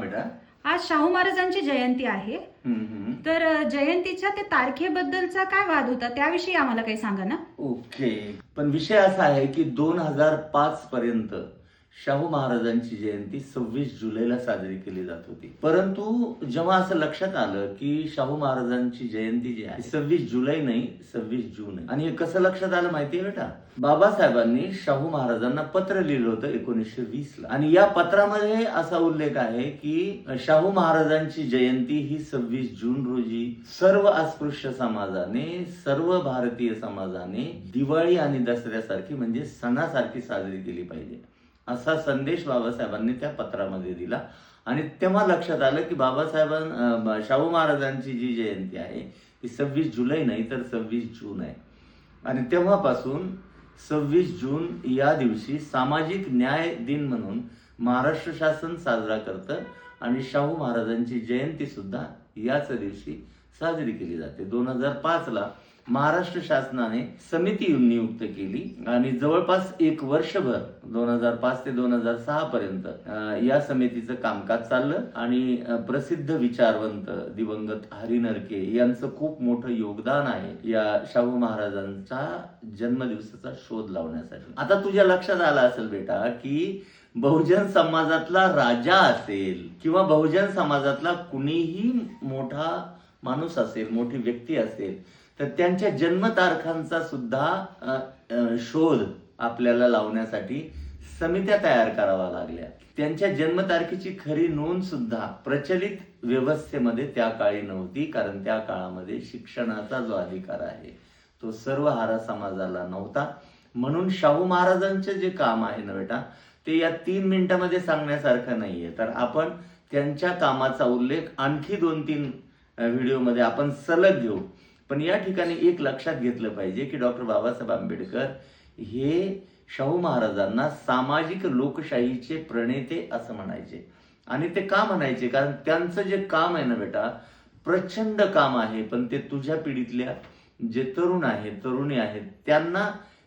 बेटा. आज शाहू महाराजांची जयंती आहे. तर जयंतीच्या ते तारखेबद्दलचा काय वाद होता? त्याविषयी आम्हाला काही सांगा ना. ओके. पण विषय असा आहे की दोन हजार पाच पर्यंत शाहू महाराजांची जयंती सव्वीस जुलैला साजरी केली जात होती. परंतु जेव्हा असं लक्षात आलं की शाहू महाराजांची जयंती जी आहे सव्वीस जुलै नाही सव्वीस जून आहे. आणि हे कसं लक्षात आलं माहितीये बेटा? बाबासाहेबांनी शाहू महाराजांना पत्र लिहिलं होतं एकोणीसशे वीस ला. आणि या पत्रामध्ये असा उल्लेख आहे की शाहू महाराजांची जयंती ही सव्वीस जून रोजी सर्व अस्पृश्य समाजाने सर्व भारतीय समाजाने दिवाळी आणि दसऱ्यासारखी म्हणजे सणासारखी साजरी केली पाहिजे. असा संदेश बाबासाहेबांनी त्या पत्रामध्ये दिला. आणि तेव्हा लक्षात आलं की बाबासाहेबां शाहू महाराजांची जी जयंती आहे ती सव्वीस जुलै नाही तर सव्वीस जून आहे. आणि तेव्हापासून सव्वीस जून या दिवशी सामाजिक न्याय दिन म्हणून महाराष्ट्र शासन साजरा करतं आणि शाहू महाराजांची जयंती सुद्धा याच दिवशी साजरी केली जाते. दोन हजार पाचला महाराष्ट्र शासनाने समिती नियुक्त केली आणि जवळपास एक वर्षभर दोन हजार पाच ते दोन हजार सहा पर्यंत या समितीचं कामकाज चाललं आणि प्रसिद्ध विचारवंत दिवंगत हरिनरके यांचं खूप मोठं योगदान आहे या शाहू महाराजांचा जन्मदिवसाचा शोध लावण्यासाठी. आता तुझ्या लक्षात आलं असेल बेटा की बहुजन समाजातला राजा असेल किंवा बहुजन समाजातला कुणीही मोठा माणूस असेल मोठी व्यक्ती असेल तर त्यांच्या जन्मतारखांचा सुद्धा शोध आपल्याला लावण्यासाठी समित्या तयार कराव्या लागल्या. त्यांच्या जन्मतारखेची खरी नोंद सुद्धा प्रचलित व्यवस्थेमध्ये त्या काळी नव्हती कारण त्या काळामध्ये शिक्षणाचा जो अधिकार आहे तो सर्व हारा समाजाला नव्हता. म्हणून शाहू महाराजांचे जे काम आहे ना बेटा ते या तीन मिनिटामध्ये सांगण्यासारखं नाहीये. तर आपण त्यांच्या कामाचा उल्लेख आणखी दोन तीन व्हिडिओमध्ये आपण सलग घेऊ. पण या ठिकाणी एक लक्षात घेतलं पाहिजे की डॉक्टर बाबासाहेब आंबेडकर हे शाहू महाराजांना सामाजिक लोकशाहीचे प्रणेते असं म्हणायचे. आणि ते का म्हणायचे? कारण त्यांचं जे काम आहे ना बेटा प्रचंड काम आहे पण ते तुझ्या पिढीतल्या जे तरुण आहेत तरुणी आहेत त्यांना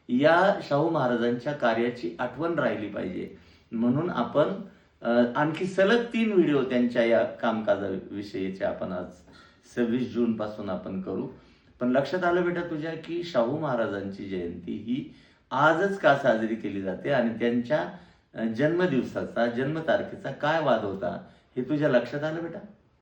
या शाहू महाराजांच्या कार्याची आठवण राहिली पाहिजे. म्हणून आपण आणखी सलग तीन व्हिडिओ त्यांच्या या कामकाजाविषयीचे आपण आज सव्वीस जून पासून आपण करू. पण लक्षात आलं बेटा तुझ्या की शाहू महाराजांची जयंती ही आजच का साजरी केली जाते आणि त्यांच्या जन्मदिवसाचा जन्मतारखेचा काय वाद होता हे तुझ्या लक्षात आलं बेटा?